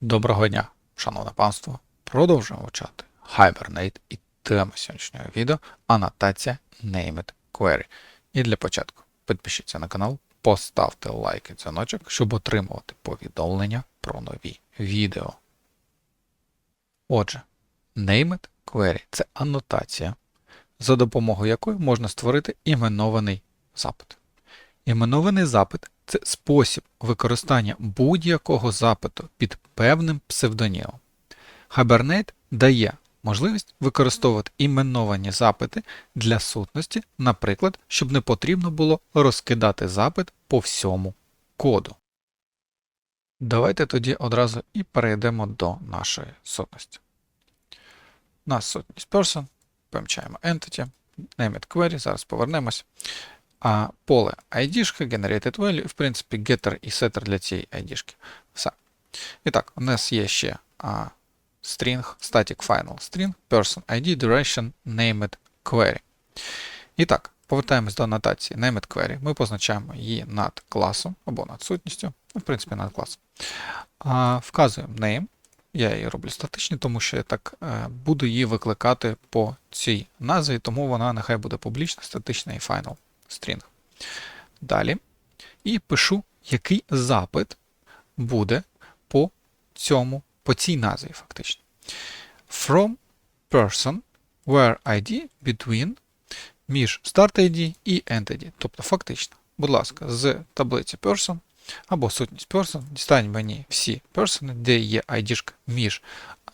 Доброго дня, шановне панство. Продовжуємо вивчати Hibernate і тема сьогоднішнього відео анотація Named Query. І для початку підпишіться на канал, поставте лайк і дзвіночок, щоб отримувати повідомлення про нові відео. Отже, Named Query це анотація, за допомогою якої можна створити іменований запит. Іменований запит це спосіб використання будь-якого запиту під певним псевдонімом. Hibernate дає можливість використовувати іменовані запити для сутності, наприклад, щоб не потрібно було розкидати запит по всьому коду. Давайте тоді одразу і перейдемо до нашої сутності. У сутність person, помічаємо entity, name query, зараз повернемось. А поле ID, generated value, в принципі, getter і setter для цієї ID. Все. І так, у нас є ще а, string, static final string, person ID, duration, named query. І так, повертаємось до анотації named query. Ми позначаємо її над класом або над сутністю, ну, в принципі, над класом. А, Вказуємо name. Я її роблю статичною, тому що я так е, буду її викликати по цій назві, тому вона нехай буде публічна, статична і final string. Далі. І пишу, який запит буде по цьому, по цій назві, фактично. From person where ID between між start ID і end ID. Тобто, фактично, будь ласка, з таблиці person або сутність person, дістань мені всі persons, де є ID між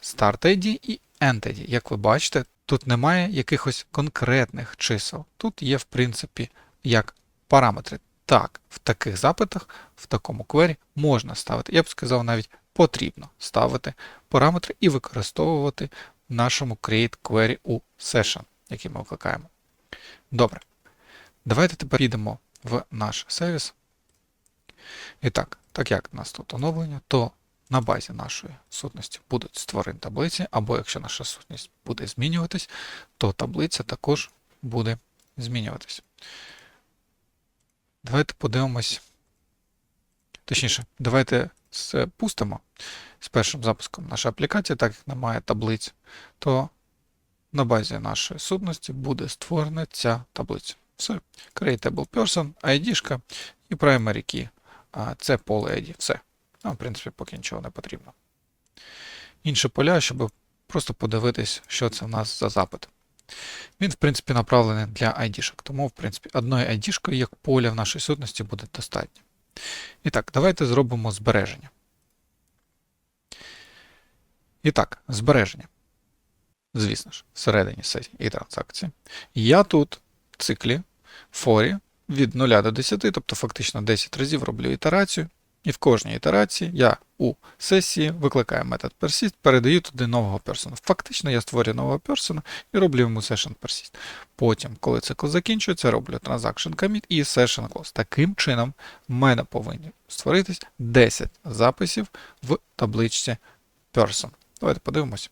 start ID і end ID. Як ви бачите, тут немає якихось конкретних чисел. Тут є, в принципі, як параметри. Так, в таких запитах, в такому квері можна ставити, я б сказав, навіть потрібно ставити параметри і використовувати в нашому create query у session, який ми викликаємо. Добре. Давайте тепер підемо в наш сервіс. І так, так як у нас тут оновлення, то на базі нашої сутності будуть створені таблиці, або якщо наша сутність буде змінюватись, то таблиця також буде змінюватись. Давайте подивимось. Точніше, давайте спустимо з першим запуском нашої аплікації, так як немає таблиць, то на базі нашої сутності буде створена ця таблиця. Все. Creatable person, ID і primary key. Це поле ID. Все. Ну, в принципі, поки нічого не потрібно. Інше поля, щоб просто подивитись, що це в нас за запит. Він, в принципі, направлений для ID-шок, тому, в принципі, одної ID-шкою як поля в нашій сутності буде достатньо. І так, давайте зробимо збереження. І так, збереження. Звісно ж, всередині сесії і транзакції. Я тут в циклі форі від 0 до 10, тобто фактично 10 разів роблю ітерацію. І в кожній ітерації я у сесії викликаю метод persist, передаю туди нового персона. Фактично я створюю нового персона і роблю йому session persist. Потім, коли цикл закінчується, роблю transaction commit і session close. Таким чином, в мене повинні створитись 10 записів в табличці person. Давайте подивимось.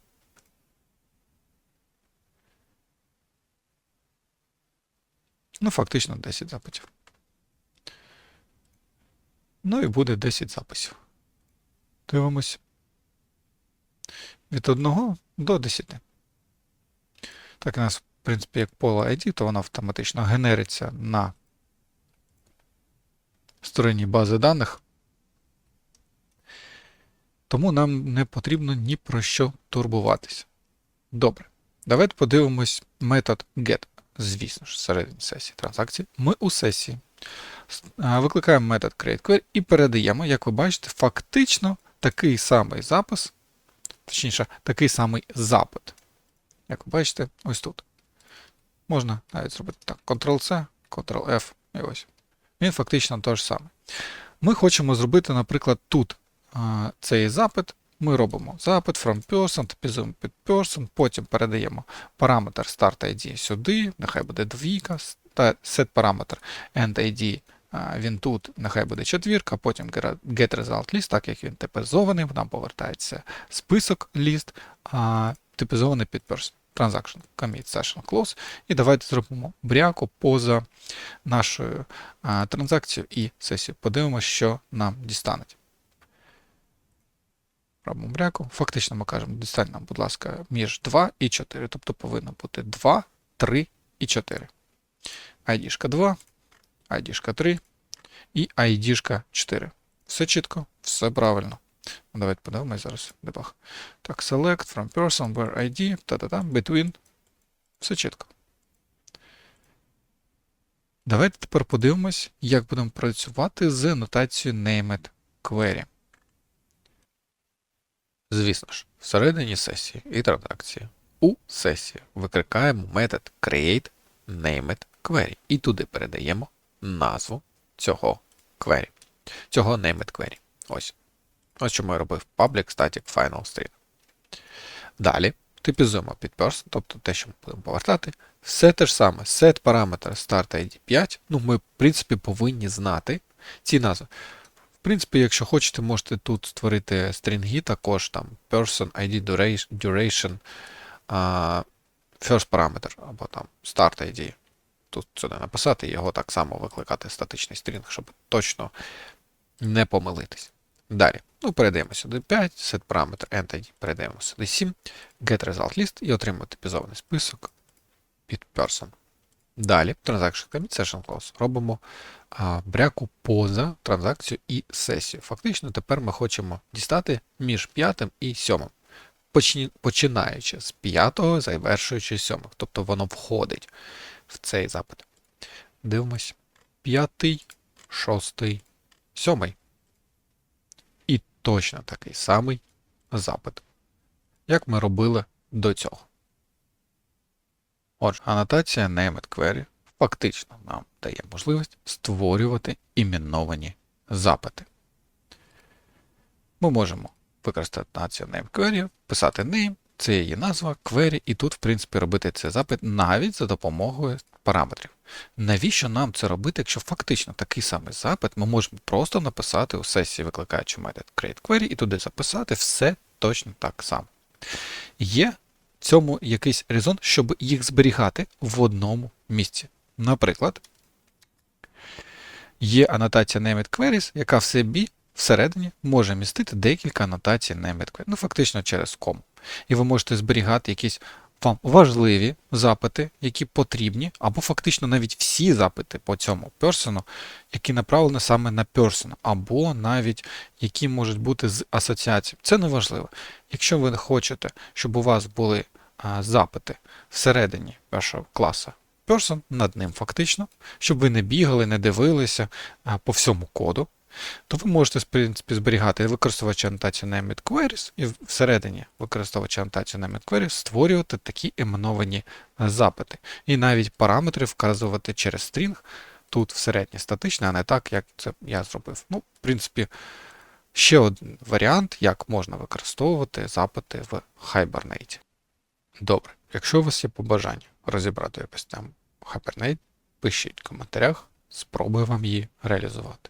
Ну, фактично 10 запитів. Ну і буде 10 записів. Дивимось. Від 1 до 10. Так, у нас, в принципі, як поле ID, то воно автоматично генериться на стороні бази даних. Тому нам не потрібно ні про що турбуватися. Добре. Давайте подивимось метод get. Звісно ж, всередині сесії транзакції. Ми у сесії викликаємо метод createQuery і передаємо, як ви бачите, фактично такий самий запис, точніше, такий самий запит. Як ви бачите, ось тут. Можна навіть зробити так: Ctrl-C, Ctrl-F, і ось. Він фактично той ж самий. Ми хочемо зробити, наприклад, тут а, цей запит. Ми робимо запит from person, типізуємо під person, потім передаємо параметр start ID сюди, нехай буде двійка, set параметр end ID він тут, нехай буде четвірка, потім get result так як він типізований, нам повертається список ліст, типізований під. Transaction commit session close. І давайте зробимо бряку поза нашою транзакцією і сесією. Подивимося, що нам дістануть. робимо бряку. Фактично ми кажемо, дістань нам, будь ласка, між 2 і 4. Тобто повинно бути 2, 3 і 4. ID 2, ID 3 і ID 4. Все чітко, все правильно. Ну, Давайте подивимось зараз дебаг. Так, select from person, where ID, та-та-та, between. Все чітко. Давайте тепер подивимось, як будемо працювати з нотацією named query. Звісно ж, всередині сесії і транзакції у сесії викликаємо метод create named query і туди передаємо назву цього query, цього named query. Ось. Ось що я робив public static final string. Далі типізуємо під person, тобто те, що ми будемо повертати. Все те ж саме. Set параметр start ID 5. Ну, ми, в принципі, повинні знати ці назви. В принципі, якщо хочете, можете тут створити стрінги, також там person, ID, duration, duration first parameter, або там start ID. Тут сюди написати, і його так само викликати статичний стрінг, щоб точно не помилитись. Далі. Ну, передаємо сюди 5, set end ID, передаємо сюди 7, get result list і отримуємо типізований список під person. Далі, Transaction Commit Session Close. Робимо а, бряку поза транзакцію і сесію. Фактично, тепер ми хочемо дістати між п'ятим і сьомим. Почні, починаючи з п'ятого, завершуючи сьомих. Тобто воно входить в цей запит. Дивимось. П'ятий, шостий, сьомий. І точно такий самий запит, як ми робили до цього. Отже, анотація named query фактично нам дає можливість створювати іменовані запити. Ми можемо використати анотацію named query, писати name, це її назва, query, і тут, в принципі, робити цей запит навіть за допомогою параметрів. Навіщо нам це робити, якщо фактично такий самий запит ми можемо просто написати у сесії, викликаючи метод createQuery, і туди записати все точно так само. Є в цьому якийсь резон, щоб їх зберігати в одному місці. Наприклад, є анотація named queries, яка в собі всередині може містити декілька анотацій query, ну фактично через кому. І ви можете зберігати якісь вам важливі запити, які потрібні, або фактично навіть всі запити по цьому персону, які направлені саме на персону, або навіть які можуть бути з асоціацією. Це не важливо. Якщо ви хочете, щоб у вас були а, запити всередині першого класу person, над ним фактично, щоб ви не бігали, не дивилися а, по всьому коду, то ви можете в принципі, зберігати використовувача анотацію named queries і всередині використовувача анотацію named queries створювати такі іменовані запити. І навіть параметри вказувати через стрінг тут всереднє статичне, а не так, як це я зробив. Ну, в принципі, ще один варіант, як можна використовувати запити в Hibernate. Добре, якщо у вас є побажання розібрати якось там Hibernate, пишіть в коментарях, спробую вам її реалізувати.